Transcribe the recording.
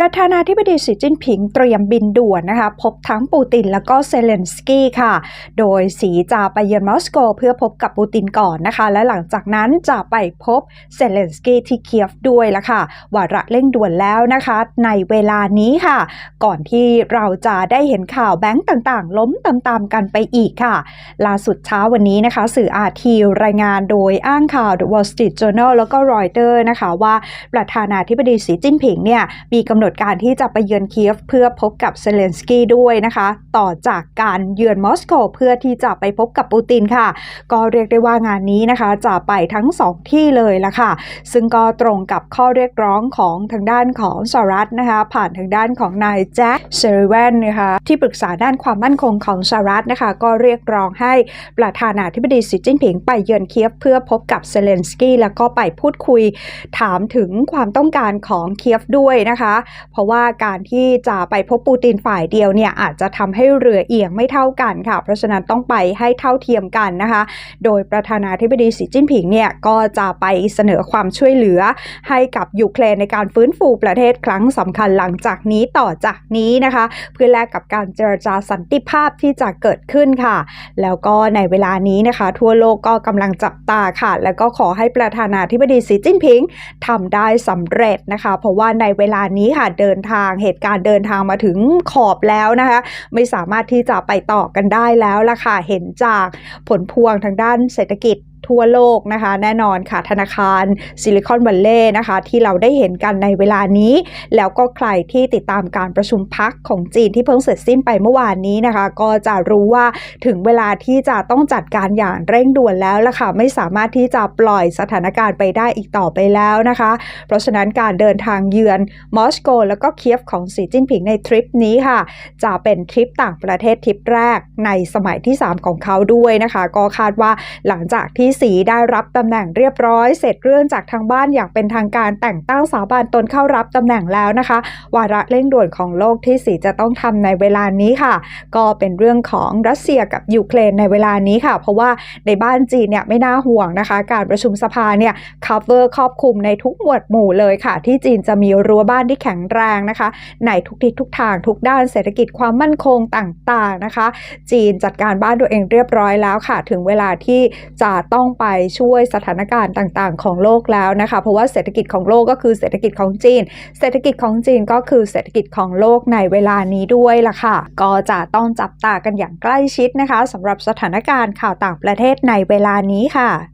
ประธานาธิบดีสีจิ้นผิงเตรียมบินด่วนนะคะ พบทั้งปูตินแล้วก็เซเลนสกี้ค่ะ โดยสีจะไปเยือนมอสโก เพื่อพบกับปูตินก่อนนะคะ และหลังจากนั้นจะไปพบเซเลนสกี้ที่เคียฟด้วยละค่ะวาระเร่งด่วนแล้วนะคะ ในเวลานี้ค่ะ ก่อนที่เราจะได้เห็นข่าวแบงก์ต่างๆ ล้มตามๆกันไปอีกค่ะล่าสุดเช้าวันนี้นะคะ สื่ออาทีรายงานโดยอ้างข่าว The Wall Street Journal แล้วก็ Reuters นะคะว่าประธานาธิบดีสีจิ้นผิงเนี่ยมีกำหนดการที่จะไปเยือนเคียฟเพื่อพบกับเซเลนสกี้ด้วยนะคะ ต่อจากการเยือนมอสโกเพื่อที่จะไปพบกับปูตินค่ะ ก็เรียกได้ว่างานนี้นะคะจะไปทั้งสองที่เลยละค่ะ ซึ่งก็ตรงกับข้อเรียกร้องของทางด้านของสหรัฐนะคะ ผ่านทางด้านของนายแจ็คเซริแวนนะคะที่ปรึกษาด้านความมั่นคงของสหรัฐนะคะ ก็เรียกร้องให้ประธานาธิบดีสีจิ้นผิงไปเยือนเคียฟเพื่อพบกับเซเลนสกี้แล้วก็ไปพูดคุยถามถึงความต้องการของเคียฟด้วยนะคะเพราะว่าการที่จะไปพบปูตินฝ่ายเดียวเนี่ยอาจจะทำให้เรือเอียงไม่เท่ากันค่ะ เพราะฉะนั้นต้องไปให้เท่าเทียมกันนะคะ โดยประธานาธิบดีสีจิ้นผิงเนี่ยก็จะไปเสนอความช่วยเหลือ ให้กับยูเครนในการฟื้นฟูประเทศครั้งสำคัญหลังจากนี้ต่อจากนี้นะคะ เพื่อแลกกับการเจรจาสันติภาพที่จะเกิดขึ้นค่ะ แล้วก็ในเวลานี้นะคะ ทั่วโลกก็กำลังจับตาค่ะ แล้วก็ขอให้ประธานาธิบดีสีจิ้นผิงทำได้สำเร็จนะคะ เพราะว่าในเวลานี้ค่ะเดินทางเหตุการณ์เดินทางมาถึงขอบแล้วนะคะ ไม่สามารถที่จะไปต่อกันได้แล้วล่ะค่ะเห็นจากผลพวงทางด้านเศรษฐกิจ ทั่วโลกนะคะ แน่นอนค่ะธนาคารซิลิคอนวัลเลย์นะคะที่เราได้เห็นกันในเวลานี้ แล้วก็ใครที่ติดตามการประชุมพักของจีนที่เพิ่งเสร็จสิ้นไปเมื่อวานนี้นะคะ ก็จะรู้ว่าถึงเวลาที่จะต้องจัดการอย่างเร่งด่วนแล้วล่ะค่ะไม่สามารถที่จะปล่อยสถานการณ์ไปได้อีกต่อไปแล้วนะคะ เพราะฉะนั้นการเดินทางเยือนมอสโก แล้วก็เคียฟของสีจิ้นผิงในทริปนี้ค่ะ จะเป็นทริปต่างประเทศทริปแรกในสมัยที่ 3 ของเขาด้วยนะคะ ก็คาดว่าหลังจากที่สีได้รับตำแหน่งเรียบร้อย เสร็จเรื่องจากทางบ้านอย่างเป็นทางการแต่งตั้งสาบานตนเข้ารับตำแหน่งแล้วนะคะ วาระเร่งด่วนของโลกที่สีจะต้องทำในเวลานี้ค่ะ ก็เป็นเรื่องของรัสเซียกับยูเครนในเวลานี้ค่ะ เพราะว่าในบ้านจีนเนี่ยไม่น่าห่วงนะคะ การประชุมสภาเนี่ย cover ครอบคลุมในทุกหมวดหมู่เลยค่ะ ที่จีนจะมีรั้วบ้านที่แข็งแรงนะคะ ในทุกทิศทุกทางทุกด้านเศรษฐกิจความมั่นคงต่างๆนะคะ จีนจัดการบ้านตัวเองเรียบร้อยแล้วค่ะ ถึงเวลาที่จะต้องไปช่วยสถานการณ์ต่างๆ ของโลกแล้วนะคะ เพราะว่าเศรษฐกิจของโลกก็คือเศรษฐกิจของจีน เศรษฐกิจของจีนก็คือเศรษฐกิจของโลกในเวลานี้ด้วยล่ะค่ะ ก็จะต้องจับตากันอย่างใกล้ชิดนะคะสำหรับสถานการณ์ข่าวต่างประเทศในเวลานี้ค่ะ